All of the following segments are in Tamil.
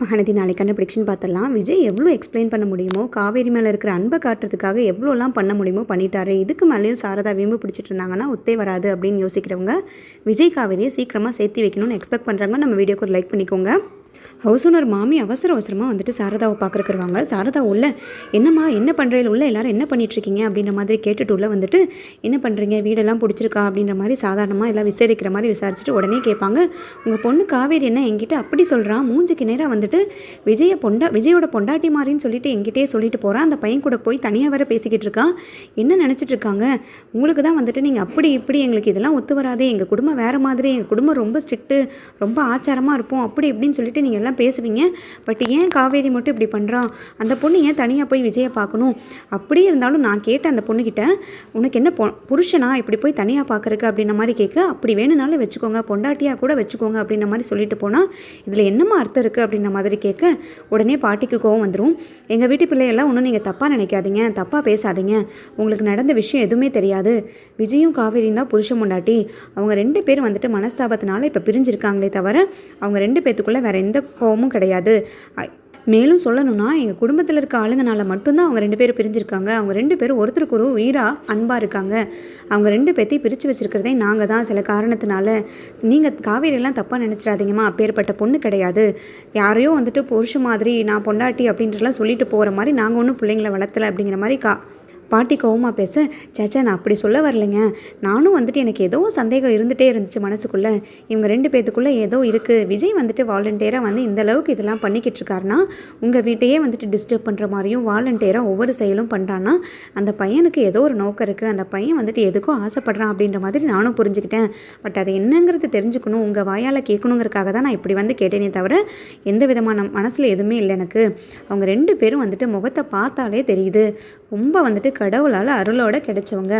மகனதி நாளைக்கான ப்ரிடிக்ஷன் பார்த்துடலாம். விஜய் எவ்வளோ எக்ஸ்பிளைன் பண்ண முடியுமோ காவேரி மேலே இருக்கிற அன்பை காட்டுறதுக்காக எவ்வளோலாம் பண்ண முடியுமோ பண்ணிட்டாரு. இதுக்கு மேலேயும் சாரதா வீம்பு பிடிச்சிட்டு இருந்தாங்கன்னா ஒத்தே வராது அப்படின்னு யோசிக்கிறவங்க விஜய் காவேரியை சீக்கிரமாக சேர்த்து வைக்கணும்னு எக்ஸ்பெக்ட் பண்ணுறாங்க நம்ம வீடியோக்கு ஒரு லைக் பண்ணிக்கோங்க. ஹவுஸ் ஓனர் மாமி அவசர அவசரமாக வந்துட்டு சாரதாவை பார்க்குறக்கு வருவாங்க. சாரதா உள்ள என்னம்மா என்ன பண்ணுறீங்க உள்ள எல்லாரும் என்ன பண்ணிகிட்ருக்கீங்க அப்படின்ற மாதிரி கேட்டுட்டு உள்ள வந்துட்டு என்ன பண்ணுறீங்க வீடெல்லாம் பிடிச்சிருக்கா? அப்படின்ற மாதிரி சாதாரணமாக எல்லாம் விசாரிக்கிற மாதிரி விசாரிச்சுட்டு உடனே கேட்பாங்க. உங்கள் பொண்ணு காவேரி என்ன என்கிட்ட அப்படி சொல்கிறான் மூஞ்சுக்கு நேராக வந்துட்டு விஜய பொண்டா விஜயோட பொண்டாட்டி மாதிரின்னு சொல்லிட்டு என்கிட்டயே சொல்லிட்டு போகிறான் அந்த பையன் கூட போய் தனியாக வர பேசிக்கிட்டு இருக்கான் என்ன நினச்சிட்டு இருக்காங்க? உங்களுக்கு தான் வந்துட்டு நீங்கள் அப்படி இப்படி எங்களுக்கு இதெல்லாம் ஒத்து வராதே. எங்கள் குடும்பம் வேறு மாதிரி எங்கள் குடும்பம் ரொம்ப ஸ்ட்ரிக்ட்டு ரொம்ப ஆச்சாரமாக இருப்போம். அப்படி இப்படின்னு சொல்லிட்டு நீங்கள் எல்லாம் பேசுவீங்க. பட் ஏன் காவேரி மட்டும் இப்படி பண்ணுறான் அந்த பொண்ணு ஏன் தனியாக போய் விஜயை பார்க்கணும்? அப்படியே இருந்தாலும் நான் கேட்டேன் அந்த பொண்ணுக்கிட்ட உனக்கு என்ன பொ புருஷனா? இப்படி போய் தனியாக பார்க்கறக்கு அப்படின்ற மாதிரி கேட்க அப்படி வேணும்னாலும் வச்சுக்கோங்க. பொண்டாட்டியாக கூட வச்சுக்கோங்க. அப்படின்ற மாதிரி சொல்லிட்டு போனால் இதில் என்னம்மா அர்த்தம் இருக்குது அப்படின்ற மாதிரி கேட்க உடனே பாட்டிக்கு கோவம் வந்துடும் எங்கள் வீட்டு பிள்ளையெல்லாம் ஒன்றும் நீங்கள் தப்பாக நினைக்காதீங்க. தப்பாக பேசாதீங்க. உங்களுக்கு நடந்த விஷயம் எதுவுமே தெரியாது. விஜயும் காவேரியும் தான் புருஷன் பொண்டாட்டி அவங்க ரெண்டு பேரும் வந்துட்டு மனஸ்தாபத்தினால இப்போ பிரிஞ்சிருக்காங்களே தவிர அவங்க ரெண்டு பேத்துக்குள்ளே வேறு எந்த கோவமும் கிடையாது. மேலும் சொல்லணும்னா எங்கள் குடும்பத்தில் இருக்க ஆளுங்கனால மட்டும்தான் அவங்க ரெண்டு பேரும் பிரிஞ்சிருக்காங்க. அவங்க ரெண்டு பேரும் ஒருத்தருக்கு ஒரு உயிராக அன்பாக இருக்காங்க. அவங்க ரெண்டு பேர்த்தையும் பிரித்து வச்சிருக்கிறதே நாங்கள் தான். சில காரணத்தினால நீங்கள் காவேரியெல்லாம் தப்பாக நினச்சிடாதீங்கம்மா. அப்பேற்பட்ட பொண்ணு கிடையாது. யாரையோ வந்துட்டு புருஷ மாதிரி நான் பொண்டாட்டி அப்படின்றலாம் சொல்லிட்டு போகிற மாதிரி நாங்கள் ஒன்றும் பிள்ளைங்களை வளர்த்தல அப்படிங்கிற மாதிரி கா பாட்டி கோவமாக பேச சேச்சா நான் அப்படி சொல்ல வரலைங்க. நானும் வந்துட்டு எனக்கு ஏதோ சந்தேகம் இருந்துகிட்டே இருந்துச்சு மனசுக்குள்ளே. இவங்க ரெண்டு பேத்துக்குள்ளே ஏதோ இருக்குது விஜய் வந்துட்டு வாலண்டியராக வந்து இந்த அளவுக்கு இதெல்லாம் பண்ணிக்கிட்டு இருக்காருன்னா உங்கள் வீட்டையே வந்துட்டு டிஸ்டர்ப் பண்ணுற மாதிரியும் வாலண்டியராக ஒவ்வொரு செயலும் பண்ணுறான்னா அந்த பையனுக்கு ஏதோ ஒரு நோக்கம் இருக்குது அந்த பையன் வந்துட்டு எதுக்கோ ஆசைப்படுறான் அப்படின்ற மாதிரி நானும் புரிஞ்சுக்கிட்டேன். பட் அது என்னங்கிறது தெரிஞ்சுக்கணும். உங்கள் வாயால் கேட்கணுங்கிறதுக்காக தான் நான் இப்படி வந்து கேட்டேனே தவிர எந்த விதமான மனசில் எதுவுமே இல்லை எனக்கு. அவங்க ரெண்டு பேரும் வந்துட்டு முகத்தை பார்த்தாலே தெரியுது. ரொம்ப வந்துட்டு கடவுளால் அருளோட கிடைச்சவங்க.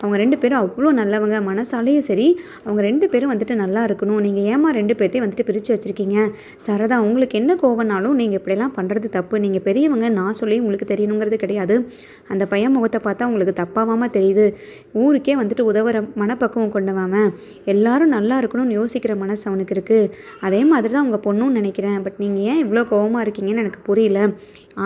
அவங்க ரெண்டு பேரும் அவ்வளோ நல்லவங்க. மனசாலேயும் சரி அவங்க ரெண்டு பேரும் வந்துட்டு நல்லா இருக்கணும். நீங்கள் ஏமா ரெண்டு பேர்த்தையும் வந்துட்டு பிரித்து வச்சுருக்கீங்க? சரதா உங்களுக்கு என்ன கோவனாலும் நீங்கள் இப்படியெல்லாம் பண்ணுறது தப்பு. நீங்கள் பெரியவங்க நான் சொல்லி உங்களுக்கு தெரியணுங்கிறது கிடையாது. அந்த பையன் முகத்தை பார்த்தா உங்களுக்கு தப்பாவாமல் தெரியுது. ஊருக்கே வந்துட்டு உதவுற மனப்பக்குவம் கொண்டவன். எல்லாரும் நல்லா இருக்கணும்னு யோசிக்கிற மனசு அவனுக்கு இருக்குது அதே மாதிரி தான் உங்கள் பொண்ணும் நினைக்கிறேன். பட் நீங்கள் ஏன் இவ்வளோ கோவமாக இருக்கீங்கன்னு எனக்கு புரியல.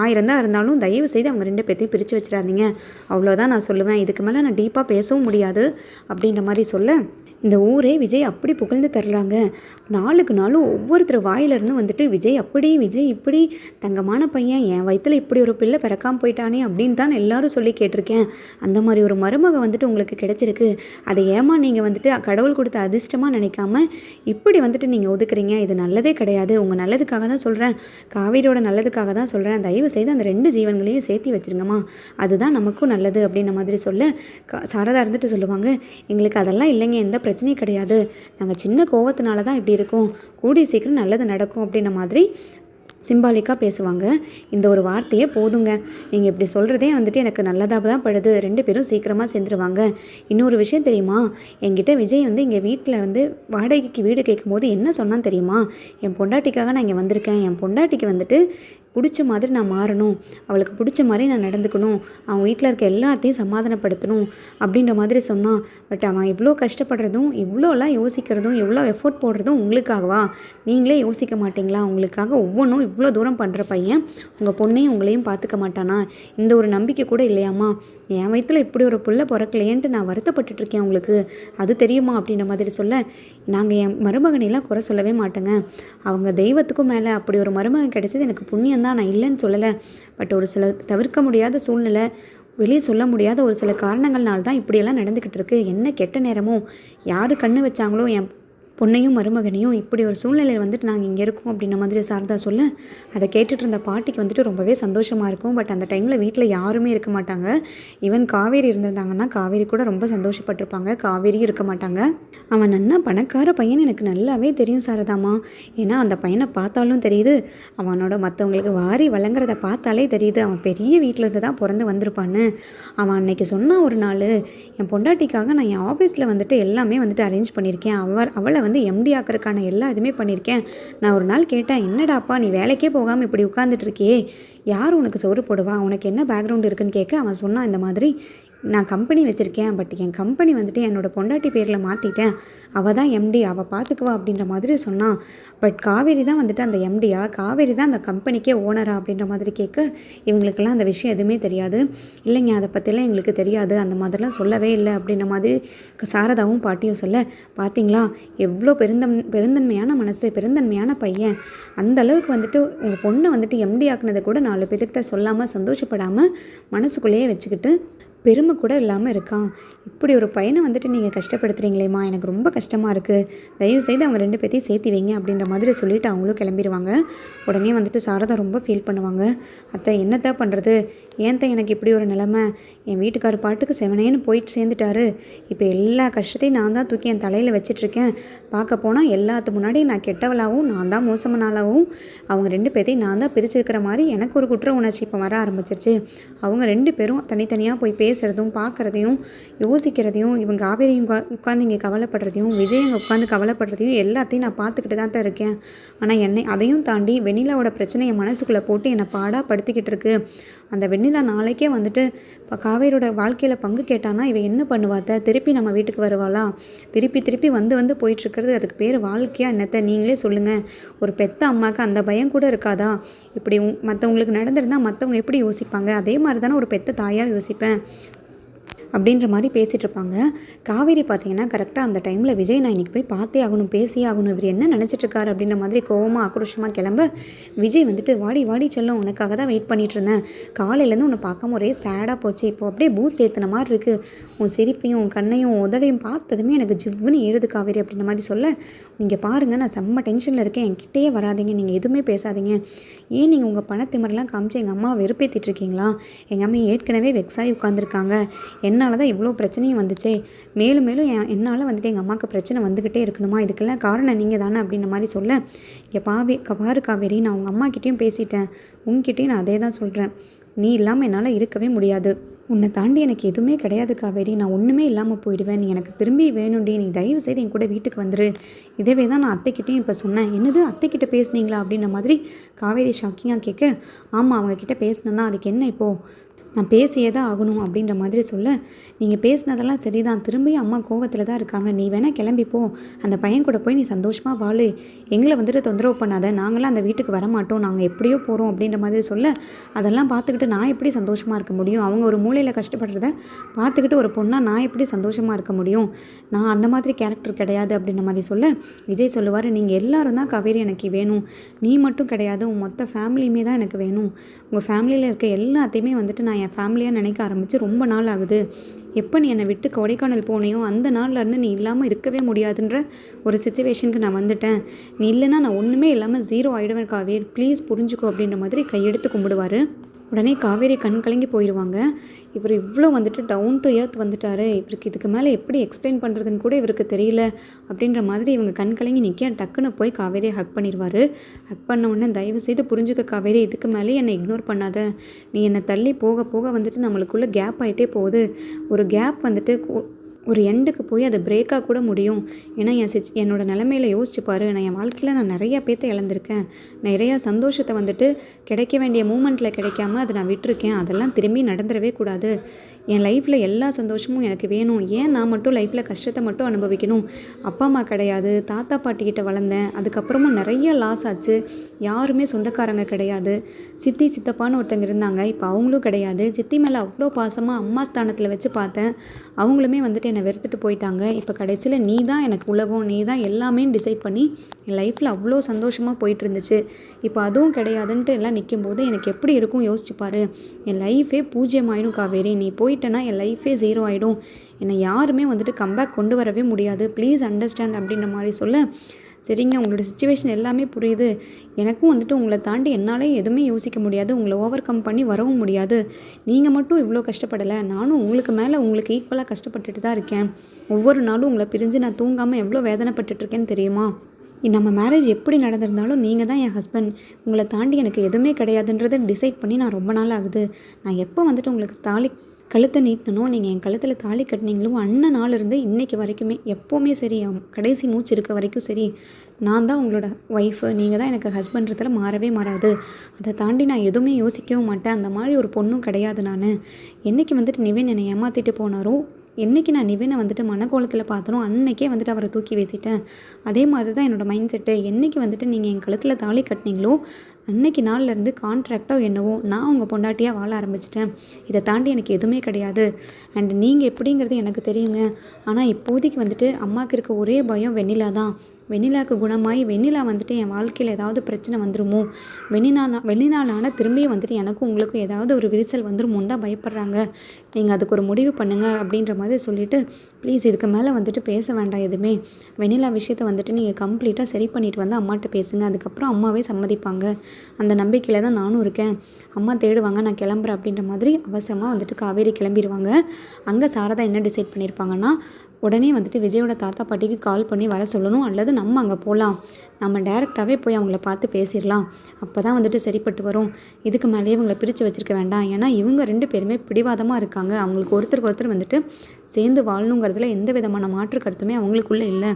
ஆயிரம் தான் இருந்தாலும் தயவு செய்து அவங்க ரெண்டு பேர்த்தையும் பிரித்து வச்சிடாதீங்க. அவ்வளோதான் நான் சொல்லுவேன். இதுக்கு மேலே நான் டீப்பாக பேசவும் முடியாது. அப்படின்ற மாதிரி சொல்ல. இந்த ஊரே விஜய் அப்படி புகழ்ந்து தர்றாங்க. நாளுக்கு நாளும் ஒவ்வொருத்தர் வாயிலிருந்து வந்துட்டு விஜய் அப்படி விஜய் இப்படி தங்கமான பையன் என் வயிற்றில் இப்படி ஒரு பிள்ளை பிறக்காமல் போயிட்டானே அப்படின்னு தான் எல்லாரும் சொல்லி கேட்டிருக்கேன். அந்த மாதிரி ஒரு மருமக வந்துட்டு உங்களுக்கு கிடைச்சிருக்கு. அதை ஏமா நீங்கள் வந்துட்டு கடவுள் கொடுத்த அதிர்ஷ்டமாக நினைக்காம இப்படி வந்துட்டு நீங்கள் ஒதுக்குறீங்க. இது நல்லதே கிடையாது. உங்கள் நல்லதுக்காக தான் சொல்கிறேன் காவேரியோட நல்லதுக்காக தான் சொல்கிறேன் தயவு செய்து அந்த ரெண்டு ஜீவன்களையும் சேர்த்து வச்சிருங்கம்மா. அதுதான் நமக்கும் நல்லது அப்படின்ற மாதிரி சொல்ல. சாரதா இருந்துட்டு சொல்லுவாங்க எங்களுக்கு அதெல்லாம் இல்லைங்க. எந்த பிரச்சனை பிரச்சனையும் கிடையாது. நாங்கள் சின்ன கோவத்தினால தான் இப்படி இருக்கோம். கூடிய சீக்கிரம் நல்லது நடக்கும் அப்படின்ன மாதிரி சிம்பாலிக்காக பேசுவாங்க. இந்த ஒரு வார்த்தையே போதுங்க. நீங்கள் இப்படி சொல்கிறதே வந்துட்டு எனக்கு நல்லதாக தான் படுது. ரெண்டு பேரும் சீக்கிரமாக சேர்ந்துருவாங்க. இன்னொரு விஷயம் தெரியுமா? என்கிட்ட விஜய் வந்து இங்கே வீட்டில் வந்து வாடகைக்கு வீடு கேட்கும்போது என்ன சொன்னால் தெரியுமா? என் பொண்டாட்டிக்காக நான் இங்கே வந்திருக்கேன். என் பொண்டாட்டிக்கு வந்துட்டு பிடிச்ச மாதிரி நான் மாறணும். அவளுக்கு பிடிச்ச மாதிரி நான் நடந்துக்கணும். அவன் வீட்டில் இருக்க எல்லாத்தையும் சமாதானப்படுத்தணும் அப்படின்ற மாதிரி சொன்னான். பட் அவன் இவ்வளோ கஷ்டப்படுறதும் இவ்வளோலாம் யோசிக்கிறதும் எவ்வளோ எஃபோர்ட் போடுறதும் உங்களுக்காகவா? நீங்களே யோசிக்க மாட்டீங்களா? உங்களுக்காக ஒவ்வொன்றும் இவ்வளோ தூரம் பண்ணுற பையன் உங்கள் பொண்ணையும் உங்களையும் பார்த்துக்க மாட்டானா? இந்த ஒரு நம்பிக்கை கூட இல்லையாம்மா? என் வயிற்றில் இப்படி ஒரு புள்ள பிறக்கலையேன்ட்டு நான் வருத்தப்பட்டுட்டு இருக்கேன் உங்களுக்கு. அது தெரியுமா அப்படின்ற மாதிரி சொல்ல நாங்கள் என் மருமகனையெல்லாம் குறை சொல்லவே மாட்டேங்க. அவங்க தெய்வத்துக்கும் மேலே அப்படி ஒரு மருமகன் கிடைச்சது எனக்கு புண்ணியம் தான். நான் இல்லைன்னு சொல்லலை. பட் ஒரு சில தவிர்க்க முடியாத சூழ்நிலை வெளியே சொல்ல முடியாத ஒரு சில காரணங்கள்னால தான் இப்படியெல்லாம் நடந்துக்கிட்டு இருக்கு என்ன கெட்ட நேரமோ? யார் கண்ணு வச்சாங்களோ? என் பொண்ணையும் மருமகனையும் இப்படி ஒரு சூழ்நிலையில் வந்துட்டு நாங்கள் இங்கே இருக்கோம் அப்படின்ன மாதிரி சாரதா சொல்ல அதை கேட்டுட்டு இருந்த பாட்டிக்கு வந்துட்டு ரொம்பவே சந்தோஷமாக இருக்கும். பட் அந்த டைமில் வீட்டில் யாருமே இருக்க மாட்டாங்க. ஈவன் காவேரி இருந்திருந்தாங்கன்னா காவேரி கூட ரொம்ப சந்தோஷப்பட்டிருப்பாங்க. காவேரியும் இருக்க மாட்டாங்க. அவன் நன்னா பணக்கார பையன் எனக்கு நல்லாவே தெரியும் சாரதாமா ஏன்னா அந்த பையனை பார்த்தாலும் தெரியுது. அவனோட மற்றவங்களுக்கு வாரி வழங்குறத பார்த்தாலே தெரியுது. அவன் பெரிய வீட்டில் இருந்து தான் பிறந்து வந்திருப்பான்னு. அவன் அன்னைக்கு சொன்னான் ஒரு நாள் என் பொண்டாட்டிக்காக நான் என் ஆஃபீஸில் வந்துட்டு எல்லாமே வந்துட்டு அரேஞ்ச் பண்ணியிருக்கேன் அவர் அவளை வந்து எம்டி ஆக்கிறதுக்கான எல்லா இதுவுமே பண்ணியிருக்கேன். நான் ஒரு நாள் கேட்டேன் என்னடாப்பா நீ வேலைக்கே போகாமல் இப்படி உட்காந்துட்டு இருக்கியே? யார் உனக்கு சோறு போடுவா? உனக்கு என்ன பேக்ரவுண்ட் இருக்குன்னு கேட்க அவன் சொன்னான் இந்த மாதிரி நான் கம்பெனி வச்சுருக்கேன் பட் என் கம்பெனி வந்துட்டு என்னோடய பொண்டாட்டி பேரில் மாற்றிட்டேன் அவள் தான் எம்டி அவள் பார்த்துக்குவா அப்படின்ற மாதிரி சொன்னான் பட் காவேரி தான் வந்துட்டு அந்த எம்டியா காவேரி தான் அந்த கம்பெனிக்கே ஓனரா அப்படின்ற மாதிரி கேட்க இவங்களுக்கெல்லாம் அந்த விஷயம் எதுவுமே தெரியாது. இல்லைங்க அதை பற்றிலாம் எங்களுக்கு தெரியாது. அந்த மாதிரிலாம் சொல்லவே இல்லை அப்படின்ற மாதிரி சாரதாவும் பாட்டியும் சொல்ல பார்த்தீங்களா எவ்வளோ பெருந்தன் பெருந்தன்மையான மனசு பெருந்தன்மையான பையன். அந்த அளவுக்கு வந்துட்டு உங்கள் பொண்ணை வந்துட்டு எம்டி ஆக்குனதை கூட நாலு பேர்த்துக்கிட்ட சொல்லாமல் சந்தோஷப்படாமல் மனசுக்குள்ளேயே வச்சுக்கிட்டு பெருமை கூட இல்லாமல் இருக்கான். இப்படி ஒரு பையனை வந்துட்டு நீங்கள் கஷ்டப்படுத்துகிறீங்களேம்மா எனக்கு ரொம்ப கஷ்டமாக இருக்குது தயவு செய்து அவங்க ரெண்டு பேர்த்தையும் சேர்த்தி வைங்க அப்படின்ற மாதிரி சொல்லிவிட்டு அவங்களும் கிளம்பிடுவாங்க உடனே வந்துட்டு சாரதா ரொம்ப ஃபீல் பண்ணுவாங்க. அத்தை என்னத்தா பண்ணுறது ஏன் எனக்கு இப்படி ஒரு நிலமை? என் வீட்டுக்கார பாட்டுக்கு செவனேன்னு போயிட்டு சேர்ந்துட்டாரு. இப்போ எல்லா கஷ்டத்தையும் நான் தான் தூக்கி என் தலையில் வச்சிட்ருக்கேன் பார்க்க போனால் எல்லாத்து முன்னாடி நான் கெட்டவளாகவும் நான் தான் மோசமானாலாகவும் அவங்க ரெண்டு பேர்த்தையும் நான் தான் பிரிச்சிருக்கிற மாதிரி எனக்கு ஒரு குற்ற உணர்ச்சி இப்போ வர ஆரம்பிச்சிருச்சு. அவங்க ரெண்டு பேரும் தனித்தனியாக போய் பேசுகிறதும் பார்க்குறதையும் யோசிக்கிறதையும் இவங்க காவேரியும் உட்காந்து இங்கே கவலைப்படுறதையும் விஜய் அங்கே உட்காந்து கவலைப்படுறதையும் எல்லாத்தையும் நான் பார்த்துக்கிட்டு தான் தான் இருக்கேன். ஆனால் என்னை அதையும் தாண்டி வெண்ணிலாவோட பிரச்சனை என் மனசுக்குள்ளே போட்டு என்னை பாடாக படுத்திக்கிட்டு இருக்கு. அந்த வெண்ணிலா நாளைக்கே வந்துட்டு இப்போ காவேரியோட வாழ்க்கையில் பங்கு கேட்டானா இவன் என்ன பண்ணுவாத்த? திருப்பி நம்ம வீட்டுக்கு வருவாளா? திருப்பி திருப்பி வந்து வந்து போயிட்டுருக்கிறது அதுக்கு பேர் வாழ்க்கையா என்னத்த? நீங்களே சொல்லுங்கள் ஒரு பெத்த அம்மாவுக்கு அந்த பயம் கூட இருக்காதா? இப்படி மற்றவங்களுக்கு நடந்திருந்தால் மற்றவங்க எப்படி யோசிப்பாங்க? அதே மாதிரி தானே ஒரு பெத்த தாயாக யோசிப்பேன். அப்படின்ற மாதிரி பேசிகிட்டு இருப்பாங்க காவேரி பார்த்தீங்கன்னா கரெக்டாக அந்த டைமில் விஜய் நான் இன்றைக்கி போய் பார்த்தே ஆகணும் பேசியே ஆகணும். இவர் என்ன நினச்சிட்ருக்காரு அப்படின்ற மாதிரி கோவமாக ஆக்ரோஷமாக கிளம்ப விஜய் வந்துட்டு வாடி வாடி செல்லும் உனக்காக தான் வெயிட் பண்ணிகிட்டு இருந்தேன். காலையிலேருந்து உன்னை பார்க்காம ஒரே சேடாக போச்சு. இப்போ அப்படியே பூஸ்ட் ஏற்றின மாதிரி இருக்குது உன் சிரிப்பையும் உன் கண்ணையும் உதடையும் பார்த்ததுமே எனக்கு ஜிவ்வுன்னு ஏறுது காவேரி அப்படின்ற மாதிரி சொல்ல நீங்கள் பாருங்கள் நான் செம்ம டென்ஷனில் இருக்கேன். என்கிட்டயே வராதிங்க. நீங்கள் எதுவுமே பேசாதீங்க. ஏன் நீங்கள் உங்கள் பணத்திமரெலாம் காமிச்சு எங்கள் அம்மா வெறுப்பேற்றிட்டு இருக்கீங்களா? எங்கள் அம்மா ஏற்கனவே வெக்ஸாகி உட்காந்துருக்காங்க என்ன இதனால தான் இவ்வளோ பிரச்சனையும் வந்துச்சே. மேலும் மேலும் என் என்னால் வந்துட்டு எங்கள் அம்மாவுக்கு பிரச்சனை வந்துக்கிட்டே இருக்கணுமா? இதுக்கெல்லாம் காரணம் நீங்கள் தானே அப்படின்ற மாதிரி சொல்ல இங்கே பாவே பாரு காவேரி நான் உங்கள் அம்மாக்கிட்டேயும் பேசிட்டேன். உங்ககிட்டயும் நான் அதே தான் சொல்கிறேன் நீ இல்லாமல் என்னால் இருக்கவே முடியாது. உன்னை தாண்டி எனக்கு எதுவுமே கிடையாது காவேரி. நான் ஒன்றுமே இல்லாமல் போயிடுவேன். நீ எனக்கு திரும்பி வேணும்டி. நீ தயவு செய்து என் கூட வீட்டுக்கு வந்துரு. இதவே தான் நான் அத்தைக்கிட்டையும் இப்போ சொன்னேன். என்னது அத்தைக்கிட்ட பேசுனீங்களா அப்படின்ற மாதிரி காவேரி ஷாக்கிங்காக கேட்க ஆமாம் அவங்கக்கிட்ட பேசினேன் தான் அதுக்கு என்ன இப்போது நான் பேசியே தான் ஆகணும் அப்படின்ற மாதிரி சொல்ல நீங்கள் பேசினதெல்லாம் சரிதான். திரும்பியும் அம்மா கோவத்தில் தான் இருக்காங்க. நீ வேணால் கிளம்பிப்போ அந்த பையன் கூட போய் நீ சந்தோஷமாக வாழு. எங்களை வந்துட்டு தொந்தரவு பண்ணாத. நாங்களாம் அந்த வீட்டுக்கு வரமாட்டோம். நாங்கள் எப்படியோ போகிறோம் அப்படின்ற மாதிரி சொல்ல அதெல்லாம் பார்த்துக்கிட்டு நான் எப்படி சந்தோஷமாக இருக்க முடியும்? அவங்க ஒரு மூலையில் கஷ்டப்படுறத பார்த்துக்கிட்டு ஒரு பொண்ணாக நான் எப்படி சந்தோஷமாக இருக்க முடியும்? நான் அந்த மாதிரி கேரக்டர் கிடையாது அப்படின்ற மாதிரி சொல்ல விஜய் சொல்லுவார் நீங்கள் எல்லோரும் தான் கவேரி எனக்கு வேணும். நீ மட்டும் கிடையாது. உன் மொத்த ஃபேமிலியுமே தான் எனக்கு வேணும். உங்கள் ஃபேமிலியில் இருக்க எல்லாத்தையுமே வந்துட்டு நான் என் ஃபேமிலியாக நினைக்க ஆரம்பித்து ரொம்ப நாள் ஆகுது. எப்போ நீ என்னை விட்டு கொடைக்கானல் போனியோ அந்த நாள்லேருந்து நீ இல்லாமல் இருக்கவே முடியாதுன்ற ஒரு சுச்சுவேஷனுக்கு நான் வந்துட்டேன். நீ இல்லைன்னா நான் ஒன்றுமே இல்லாமல் ஜீரோ ஆகிடுவேன் காவேர். ப்ளீஸ் புரிஞ்சுக்கோ அப்படின்ற மாதிரி கையெடுத்து கும்பிடுவார். உடனே காவேரி கண் கலங்கி போயிடுவாங்க இவர் இவ்வளோ வந்துட்டு டவுன் டு எர்த் வந்துட்டாரு. இவருக்கு இதுக்கு மேலே எப்படி எக்ஸ்பிளைன் பண்ணுறதுன்னு கூட இவருக்கு தெரியல. அப்படின்ற மாதிரி இவங்க கண் கலங்கி நிற்க டக்குன்னு போய் காவேரியை ஹக் பண்ணிடுவார் ஹக் பண்ண உடனே தயவு செய்து புரிஞ்சுக்க காவேரி இதுக்கு மேலே என்னை இக்னோர் பண்ணாத. நீ என்னை தள்ளி போக போக வந்துட்டு நம்மளுக்குள்ளே கேப் ஆகிட்டே போகுது. ஒரு கேப் வந்துட்டு ஒரு எண்டுக்கு போய் அது பிரேக்காக கூட முடியும். ஏன்னா என் சிச் என்னோடய நிலமையில யோசிச்சு பாரு நான் என் வாழ்க்கையில் நான் நிறையா பேர்த்த இழந்திருக்கேன். நிறையா சந்தோஷத்தை வந்துட்டு கிடைக்க வேண்டிய மூமெண்ட்டில் கிடைக்காம அதை நான் விட்டுருக்கேன். அதெல்லாம் திரும்பி நடந்துடவே கூடாது. என் லைஃப்பில் எல்லா சந்தோஷமும் எனக்கு வேணும். ஏன் நான் மட்டும் லைஃப்பில் கஷ்டத்தை மட்டும் அனுபவிக்கணும்? அப்பா அம்மா கிடையாது. தாத்தா பாட்டிக்கிட்ட வளர்ந்தேன். அதுக்கப்புறமும் நிறைய லாஸ் ஆச்சு. யாருமே சொந்தக்காரங்க கிடையாது. சித்தி சித்தப்பான்னு ஒருத்தங்க இருந்தாங்க. இப்போ அவங்களும் கிடையாது. சித்தி மேலே அவ்வளோ பாசமாக அம்மா ஸ்தானத்தில் வச்சு பார்த்தேன். அவங்களுமே வந்துட்டு என்னை வெறுத்துட்டு போயிட்டாங்க. இப்போ கடைசியில் நீ தான் எனக்கு உலகம். நீ தான் எல்லாமே டிசைட் பண்ணி என் லைஃப்பில் அவ்வளோ சந்தோஷமாக போயிட்டு இருந்துச்சு இப்போ அதுவும் கிடையாதுன்ட்டு எல்லாம் நிற்கும்போது எனக்கு எப்படி இருக்கும்? யோசிச்சுப்பாரு என் லைஃபே பூஜ்ஜியம் காவேரி. நீ போய் போயிட்டேன்னா என் லைஃபே ஜீரோ ஆகிடும் என்னை யாருமே வந்துட்டு கம்பேக் கொண்டு வரவே முடியாது. ப்ளீஸ் அண்டர்ஸ்டாண்ட் அப்படின்ற மாதிரி சொல்ல சரிங்க உங்களோட சுச்சுவேஷன் எல்லாமே புரியுது. எனக்கும் வந்துட்டு உங்களை தாண்டி என்னாலே எதுவுமே யோசிக்க முடியாது. உங்களை ஓவர் கம் பண்ணி வரவும் முடியாது. நீங்கள் மட்டும் இவ்வளோ கஷ்டப்படலை. நானும் உங்களுக்கு மேலே உங்களுக்கு ஈக்குவலாக கஷ்டப்பட்டுட்டு தான் இருக்கேன். ஒவ்வொரு நாளும் உங்களை பிரிஞ்சு நான் தூங்காமல் எவ்வளோ வேதனைப்பட்டுட்ருக்கேன்னு தெரியுமா? நம்ம மேரேஜ் எப்படி நடந்திருந்தாலும் நீங்கள் தான் என் ஹஸ்பண்ட் உங்களை தாண்டி எனக்கு எதுவுமே கிடையாதுன்றதை டிசைட் பண்ணி நான் ரொம்ப நாள் ஆகுது. நான் எப்போ வந்துட்டு உங்களுக்கு தாலி கழுத்தை நீட்டணும். நீங்கள் என் கழுத்தில் தாலி கட்டினீங்களோ அண்ணன் நாள் இருந்து வரைக்குமே எப்போவுமே சரி கடைசி மூச்சு இருக்க வரைக்கும் சரி நான் தான் உங்களோட ஒய்ஃபு நீங்கள் தான் எனக்கு ஹஸ்பண்ட்றதில் மாறவே மாறாது. அதை தாண்டி நான் எதுவுமே யோசிக்கவும் மாட்டேன். அந்த மாதிரி ஒரு பொண்ணும் கிடையாது நான். என்னைக்கு வந்துட்டு நிவின் என்னை ஏமாற்றிட்டு போனாரோ என்னைக்கு நான் நிவினை வந்துட்டு மனக்கோலத்தில் பார்த்தனோ அன்னைக்கே வந்துட்டு அவரை தூக்கி வீசிட்டேன். அதே மாதிரி தான் என்னோடய மைண்ட் செட்டு என்னைக்கு வந்துட்டு நீங்கள் என் கழுத்தில் தாலி கட்டினீங்களோ அன்னைக்கு நாள்லேருந்து கான்ட்ராக்டோ என்னவோ நான் உங்கள் பொண்டாட்டியாக வாழ ஆரம்பிச்சிட்டேன். இதை தாண்டி எனக்கு எதுவுமே கிடையாது. அண்ட் நீங்கள் எப்படிங்கிறது எனக்கு தெரியுங்க. ஆனால் இப்போதைக்கு வந்துட்டு அம்மாவுக்கு இருக்க ஒரே பயம் வெண்ணிலா தான் வெண்ணிலாவுக்கு குணமாயி வெண்ணிலா வந்துட்டு என் வாழ்க்கையில் ஏதாவது பிரச்சனை வந்துருமோ? வெண்ணிலா வெண்ணிலானால திரும்பியும் வந்துட்டு எனக்கும் உங்களுக்கும் ஏதாவது ஒரு விரிசல் வந்துருமோன்னு தான் பயப்படுறாங்க. நீங்கள் அதுக்கு ஒரு முடிவு பண்ணுங்கள் அப்படின்ற மாதிரி சொல்லிவிட்டு ப்ளீஸ் இதுக்கு மேலே வந்துட்டு பேச வேண்டாம் எதுவுமே. வெண்ணிலா விஷயத்த வந்துட்டு நீங்கள் கம்ப்ளீட்டாக சரி பண்ணிட்டு வந்து அம்மாட்ட பேசுங்க. அதுக்கப்புறம் அம்மாவே சம்மதிப்பாங்க. அந்த நம்பிக்கையில் தான் நானும் இருக்கேன். அம்மா தேடுவாங்க நான் கிளம்புறேன் அப்படின்ற மாதிரி அவசரமாக வந்துட்டு காவேரி கிளம்பிடுவாங்க அங்கே சாரதா என்ன டிசைட் பண்ணியிருப்பாங்கன்னா உடனே வந்துட்டு விஜயோட தாத்தா பாட்டிக்கு கால் பண்ணி வர சொல்லணும். அல்லது நம்ம அங்கே போகலாம் நம்ம டேரெக்டாகவே போய் அவங்கள பார்த்து பேசிடலாம். அப்போ தான் வந்துட்டு சரிப்பட்டு வரும். இதுக்கு மேலேயே இவங்களை பிரித்து வச்சுருக்க வேண்டாம். ஏன்னா இவங்க ரெண்டு பேருமே பிடிவாதமாக இருக்காங்க. அவங்களுக்கு ஒருத்தருக்கு ஒருத்தர் வந்துட்டு சேர்ந்து வாழணுங்கிறதுல எந்த விதமான மாற்று கருத்துமே அவங்களுக்குள்ளே இல்லை.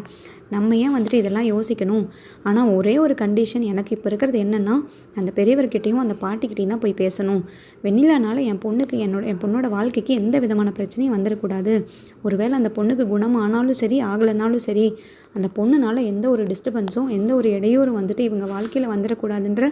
நம்ம ஏன் வந்துட்டு இதெல்லாம் யோசிக்கணும்? ஆனால் ஒரே ஒரு கண்டிஷன் எனக்கு இப்போ இருக்கிறது என்னென்னா அந்த பெரியவர்கிட்டையும் அந்த பாட்டிக்கிட்டையும் தான் போய் பேசணும். வெண்ணிலானால என் பொண்ணுக்கு என்னோட என் பொண்ணோட வாழ்க்கைக்கு எந்த விதமான பிரச்சனையும் வந்துடக்கூடாது ஒருவேளை அந்த பொண்ணுக்கு குணம் ஆனாலும் சரி ஆகலைனாலும் சரி அந்த பொண்ணுனால எந்த ஒரு டிஸ்டர்பன்ஸும் எந்த ஒரு இடையூறும் வந்துட்டு இவங்க வாழ்க்கையில் வந்துடக்கூடாதுன்ற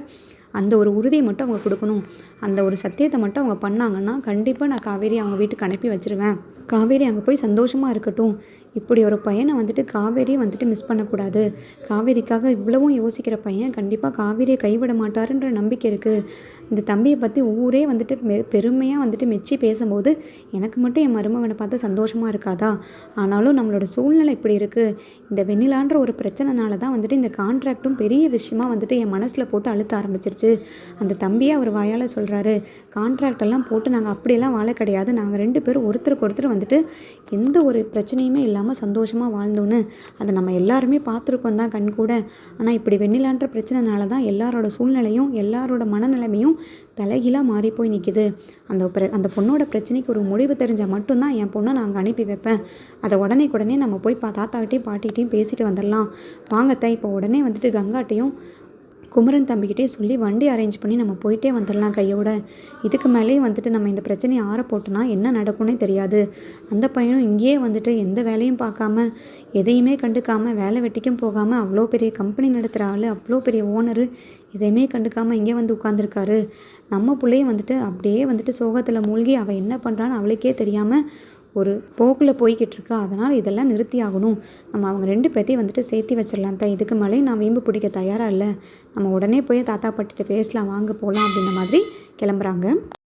அந்த ஒரு உறுதியை மட்டும் அவங்க கொடுக்கணும். அந்த ஒரு சத்தியத்தை மட்டும் அவங்க பண்ணாங்கன்னா கண்டிப்பாக நான் காவேரி அவங்க வீட்டுக்கு அனுப்பி வச்சுருவேன். காவேரி அங்கே போய் சந்தோஷமாக இருக்கட்டும். இப்படி ஒரு பையனை வந்துட்டு காவேரியை வந்துட்டு மிஸ் பண்ணக்கூடாது. காவேரிக்காக இவ்வளவும் யோசிக்கிற பையன் கண்டிப்பாக காவேரியை கைவிட மாட்டாருன்ற நம்பிக்கை இருக்குது இந்த தம்பியை பற்றி ஊரே வந்துட்டு மெ பெருமையாக வந்துட்டு மெச்சி பேசும்போது எனக்கு மட்டும் என் மருமகனை பார்த்து சந்தோஷமாக இருக்காதா? ஆனாலும் நம்மளோட சூழ்நிலை இப்படி இருக்குது இந்த வெண்ணிலான்ற ஒரு பிரச்சனைனால தான் வந்துட்டு இந்த கான்ட்ராக்டும் பெரிய விஷயமா வந்துட்டு என் மனசில் போட்டு அழுத்த ஆரம்பிச்சிருச்சு. அந்த தம்பியை அவர் வாயால் சொல்கிறாரு கான்ட்ராக்டெல்லாம் போட்டு நாங்கள் அப்படியெல்லாம் வாழ கிடையாது. நாங்கள் ரெண்டு பேரும் ஒருத்தருக்கு ஒருத்தர் வந்துட்டு எந்த ஒரு பிரச்சனையுமே இல்லாமல் சந்தோஷமாக வாழ்ந்தோன்னு அதை நம்ம எல்லாருமே பார்த்துருக்கோம் தான் கண் கூட. ஆனால் இப்படி வெண்ணிலான்ற பிரச்சனைனால தான் எல்லாரோட சூழ்நிலையும் எல்லாரோட மனநிலைமையும் தலைகீழாக மாறி போய் நிற்கிது அந்த பிர அந்த பொண்ணோட பிரச்சனைக்கு ஒரு முடிவு தெரிஞ்சால் மட்டும்தான் என் பொண்ணை நாங்கள் அனுப்பி வைப்பேன். அதை உடனே உடனே நம்ம போய் பா தாத்தாகிட்டையும் பாட்டிகிட்டையும் பேசிட்டு வந்துடலாம் வாங்கத்தான் இப்போ உடனே வந்துட்டு கங்காட்டையும் குமரன் தம்பிக்கிட்டே சொல்லி வண்டி அரேஞ்ச் பண்ணி நம்ம போயிட்டே வந்துடலாம் கையோட. இதுக்கு மேலேயும் வந்துட்டு நம்ம இந்த பிரச்சனையை ஆற போட்டோன்னா என்ன நடக்கும்னே தெரியாது. அந்த பையனும் இங்கேயே வந்துட்டு எந்த வேலையும் பார்க்காம எதையுமே கண்டுக்காமல் வேலை வெட்டிக்கும் போகாமல் அவ்வளோ பெரிய கம்பெனி நடத்துகிற ஆள் அவ்வளோ பெரிய ஓனரு எதையுமே கண்டுக்காமல் இங்கே வந்து உட்காந்துருக்காரு நம்ம பிள்ளையும் வந்துட்டு அப்படியே வந்துட்டு சோகத்தில் மூழ்கி அவள் என்ன பண்ணுறான்னு அவளுக்கே தெரியாமல் ஒரு போக்கில் போய்கிட்டு இருக்கு. அதனால் இதெல்லாம் நிறுத்தி ஆகணும். நம்ம அவங்க ரெண்டு பேர்த்தையும் வந்துட்டு சேர்த்து வச்சிடலாம். தான் இதுக்கு மேலே நான் வீம்பு பிடிக்க தயாராக இல்லை. நம்ம உடனே போய் தாத்தா பாட்டிகிட்ட பேசலாம் வாங்க போகலாம் அப்படின்ற மாதிரி கிளம்புறாங்க.